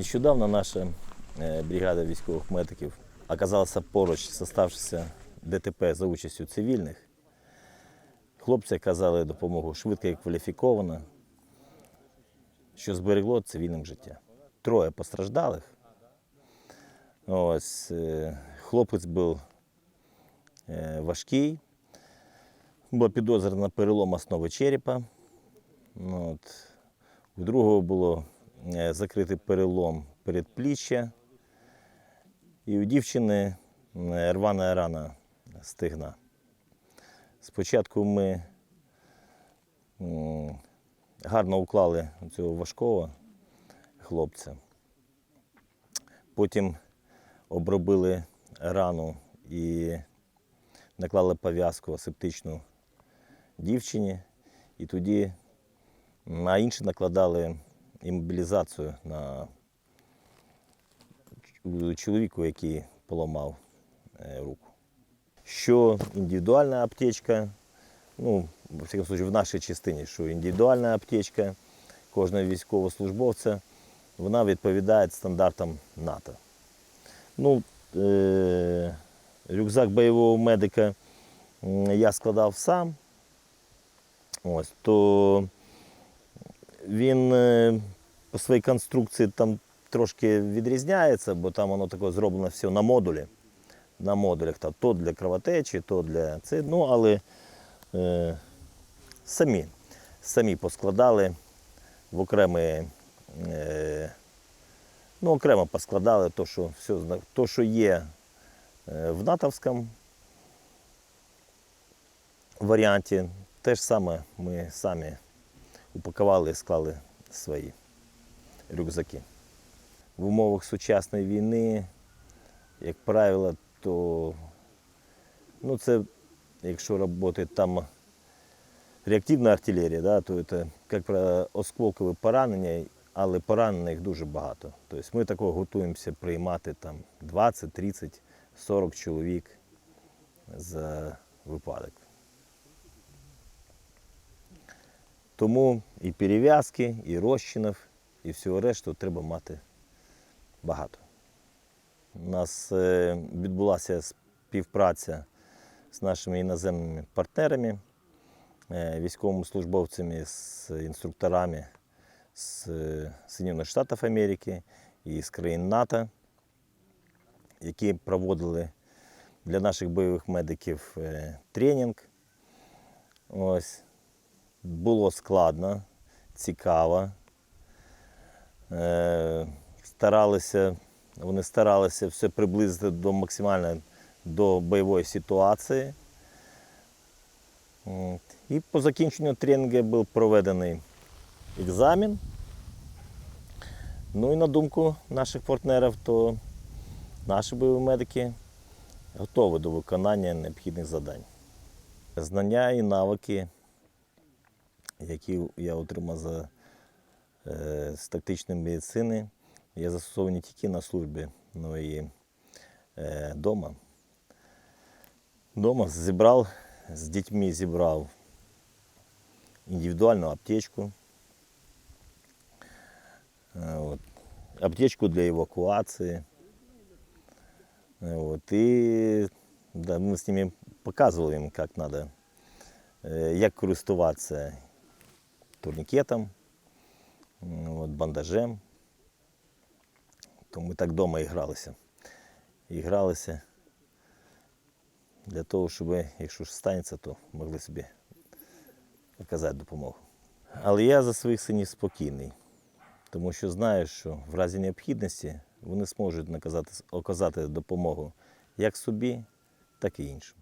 Нещодавно наша е, бригада військових медиків оказалася поруч з оставшися ДТП за участю цивільних. Хлопці оказали допомогу швидко і кваліфіковано, що зберегло цивільним життя. Троє постраждалих. Ось, е, хлопець був е, важкий, була підозрена перелом основи черепа. Ну, От. У другого було закритий перелом передпліччя. І у дівчини е, рвана рана стигна. Спочатку ми гарно уклали цього важкого хлопця. Потім обробили рану і наклали пов'язку асептичну дівчині. І тоді на інші накладали імобілізацію на чоловіку, який поламав е, руку. Що індивідуальна аптечка, ну, в всякому случае, в нашій частині, що індивідуальна аптечка кожного військовослужбовця, вона відповідає стандартам НАТО. Ну, е- рюкзак бойового медика я складав сам. Ось, то він е, по своїй конструкції там трошки відрізняється, бо там воно таке зроблено все на модулі. На модулях там, то для кровотечі, то для це. Ну, але е, самі, самі поскладали в окремі, е, ну, окремо поскладали то, що, все, то, що є е, в натовському варіанті, те ж саме ми самі упакували і склали свої рюкзаки. В умовах сучасної війни, як правило, то ну, це, якщо працює там реактивна артилерія, да, то це, як правило, осколкові поранення, але поранених дуже багато. Тобто ми такого готуємося приймати там 20, 30, 40 чоловік за випадок. Тому і перев'язки, і розчинів, і всього решту треба мати багато. У нас е, відбулася співпраця з нашими іноземними партнерами, е, військовими службовцями, з інструкторами з е, Соединених Штатів Америки і з країн НАТО, які проводили для наших бойових медиків тренінг. Ось було складно, цікаво. Е, старалися, вони старалися все приблизити до максимально до бойової ситуації. І по закінченню тренінгу був проведений екзамен. Ну і на думку наших партнерів, то наші бойові медики готові до виконання необхідних завдань. Знання і навики які я отримав за, е, з тактичної медицини, я застосовую не тільки на службі, але і вдома. Дома зібрав, з дітьми зібрав індивідуальну аптечку, е, от, аптечку для евакуації. Е, От, і да, ми з ними показували їм, як треба, як користуватися турнікетом, от, бандажем. То ми так вдома і гралися. І гралися для того, щоб, якщо ж станеться, то могли собі оказати допомогу. Але я за своїх синів спокійний, тому що знаю, що в разі необхідності вони зможуть наказати, оказати допомогу як собі, так і іншим.